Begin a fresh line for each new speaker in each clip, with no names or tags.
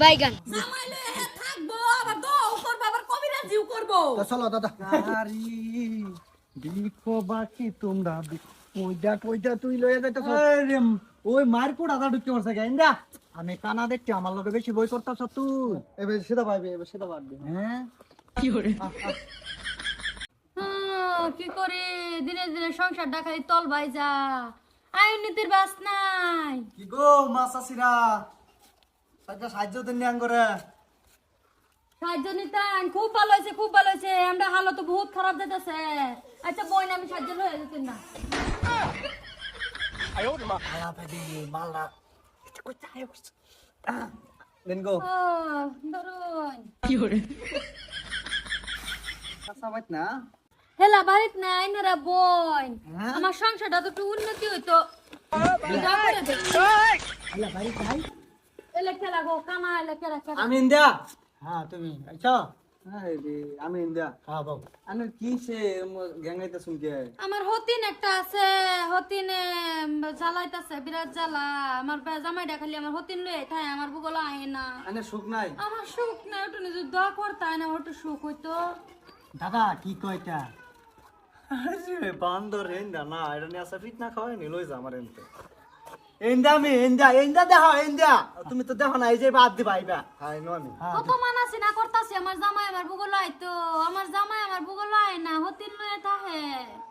বাইগান।
জামাইলে হে থাকব আবার দো করব আবার কবিরা জিউ করব।
তো চলো দাদা। আরে দেখো বাকি তোমরা ওইটা ওইটা তুই লয়ে যাইতেছ। ওই মার কোড আদা ঢুকতে পারছে গাইন্দা আমি কানা দেখছি আমার লগে বেশি বই করতেছ তুই। এবার সেটা পাইবে এবার সেটা পারবি। হ্যাঁ?
হুম, কি করে? দিনে দিনে সংসার খালি তল বাইজা আইন নীতির বাস নাই।
কি গো মাসাসিরা সাজা সাহায্য দেন নিয়াং করে
সাহায্য নিতেন খুব ভালো হয়েছে খুব ভালো হয়েছে। আমরা হালত বহুত খারাপ যেতেছে আচ্ছা বইন আমি সাহায্য হয়ে যেতেন না।
আয়া ভাই মালরা দেন গো।
ধরুন।
কাঁচা না?
হেলা বাড়িত নাই নারা বইন
হ্যাঁ?
আমার সংসারটা তো একটু উন্নতি হইতো। এলে খেলা গো এলে খেলা খেলা।
আমি হ্যাঁ তুমি। আচ্ছা হ্যাঁ আমি ইন্ডিয়া হ্যাঁ বাবু আমি কি সে গ্যাঙ্গাইতে শুনকে
আমার হতিন একটা আছে হতিনে জ্বালাইতেছে বিরাট জ্বালা। আমার জামাইটা খালি আমার হতিন লয়ে তাই আমার বুগলা আহে না।
আনে সুখ নাই?
আমার সুখ না একটু নিজে দোয়া করতাই না সুখ হইতো।
দাদা কি কয়টা আরে বান্দর এন্ডা না এটা নিয়ে আসা ফিট না খাওয়াই নি লই যা আমার এনতে এন্ডা আমি এন্ডা এন্ডা দেখো এন্ডা তুমি তো দেখো না এই যে বাদ দিবা আইবা হাই নো আমি
কত মানাছি না করতাছি আমার জামাই আমার বুগলা আইতো আমার জামাই আমার বুগলা আয় না হতিন লয়ে তাহে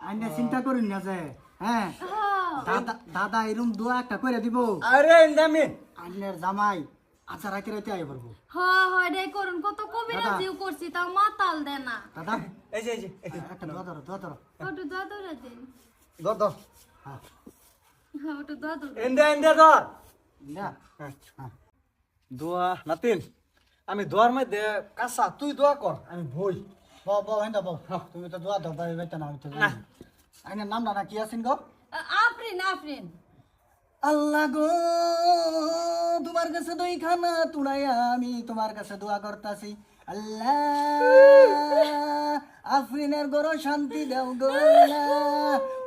আইনে চিন্তা করুন না যে হ্যাঁ দাদা দাদা এরম দোয়া একটা করে দিব
আরে এন্দামি
আইনের জামাই আচ্ছা রাতে রাতে আই পারব
হয় হয় রে করুন। কত কবিরা জিউ করছি তাও মাতাল দে না।
দাদা
এই যে এই যে
একটা দোয়া ধরো দোয়া ধরো।
ওটু দোয়া ধরে দিন।
হ্যাঁ।
হ্যাঁ ওটু দোয়া ধরে।
এন্দা এন্দা ধর।
না হ্যাঁ
দোয়া নাতিন আমি দোয়ার মধ্যে কাঁচা তুই দোয়া কর। আমি বই।
বউ বউ হেন্দা বউ তুমি তো দোয়া দাও বাই বাইতে না আমি তো। আইনের নাম না কি আছেন গো
আফরিন আফরিন।
আল্লাহ গো তোমার কাছে দুই খানা তুড়াইয়া আমি তোমার কাছে দোয়া করতাছি। আল্লাহ আফরিনের গরো শান্তি দেও গো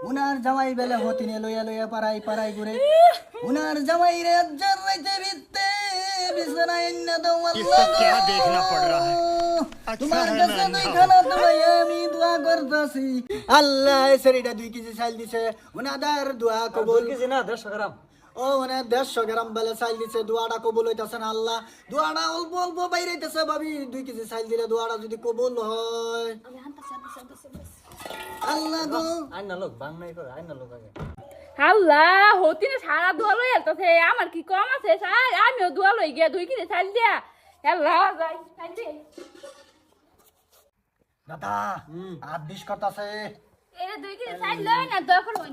উনার জামাই বেলে হতিনে লইয়া লইয়া ঘুরে। উনার জামাই রে রাইতে বিছানা তোমার কাছে দুই খানা আমি দোয়া করতাছি। আল্লাহ দুই কেজি চাল দিছে। উনাদার দোয়া কবুল।
কেজি না 10 গ্রাম।
ও মানে দেড়শো গ্রাম বেলে চাইল দিছে দোয়াটা কবুল হইতেছে না আল্লাহ। দোয়াটা অল্প অল্প বাইরেছে ভাবি দুই কেজি চাইল দিলে দোয়াটা যদি কবুল হয়। আল্লাহ গো।
আইন লোক বাং নাই করে আইন লোক আগে।
আল্লাহ হতিনে সারা দোয়া লই এলতাছে আমার কি কম আছে? আমিও দোয়া লই গিয়া দুই কিনে ছাড় দিয়া। আল্লাহ যাই ছাড় দে।
দাদা আর বিশ করতাছে
এরে দুই কিনে সাইড লই না দোয়া করুন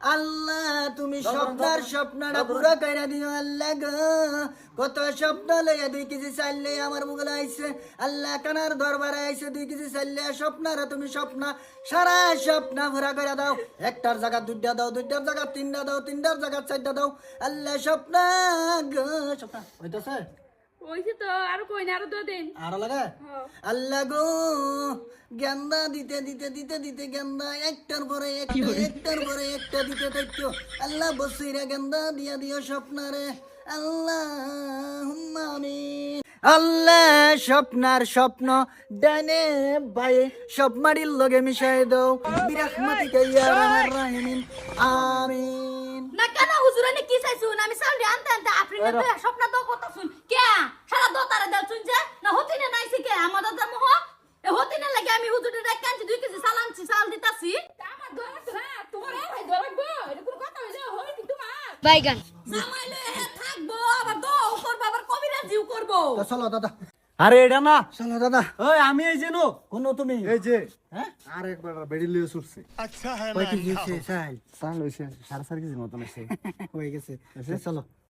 আল্লাহ তুমি স্বপ্নার স্বপ্নটা পুরো কইরা দিও আল্লাহ গো। কত স্বপ্ন লইয়া দুই কেজি চাইলে আমার মুগলে আইছে। আল্লাহ কানার দরবারে আইছে দুই কেজি চাইলে স্বপ্নার তুমি স্বপ্ন সারা স্বপ্ন পুরা কইরা দাও। একটার জায়গা দুইটা দাও দুইটার জায়গা তিনটা দাও তিনটার জায়গা চারটা দাও। আল্লাহ স্বপ্ন গো স্বপ্ন। হইতাছে?
ওইছে তো আর কই না আর দো দিন
আরও লাগে? আল্লাহ গো গেন্দা দিতে দিতে দিতে দিতে গেন্দা একটার পরে একটা একটার পরে একটা দিতে থাকতো। আল্লাহ বসিরা গেন্দা দিয়া দিও স্বপ্নারে। আল্লাহ আমিন। আল্লাহ স্বপ্নার স্বপ্ন ডানে বায়ে। সব মারির লগে মিশাই দাও। বিরাহমাতিকা ইয়া রাহমার রাহিমিন। আমিন।
না কেন হুজুরানি কি চাইছুন আমি আনতে আনতে আফরিনে তো স্বপ্ন কথা শুন। কে? সারা দতারে শুন যে না হতিনে নাইছি কে আমাদের দাম হ এ হতিনে লাগে আমি হুজুরে ডাক আনছি দুই কেজি সাল আনছি সাল দিতাছি
আমার দোয়া আছে না তোমার আর ভাই দোয়া রাখব এটা কোনো কথা হইল হয় কি তোমার
বাইগান
জামাইলে হে থাকব আবার দো করব আবার কবিরা জিউ করব
তো চলো দাদা।
আরে এটা না।
চলো দাদা।
ওই আমি এই যেন
কোন তুমি।
এই যে
হ্যাঁ?
আর একবার বেড়ি লিয়ে ছুটছে।
কয় কেজি হয়েছে
হইছে সাড়ে চার কেজি মতন আছে।
হয়ে গেছে। চলো।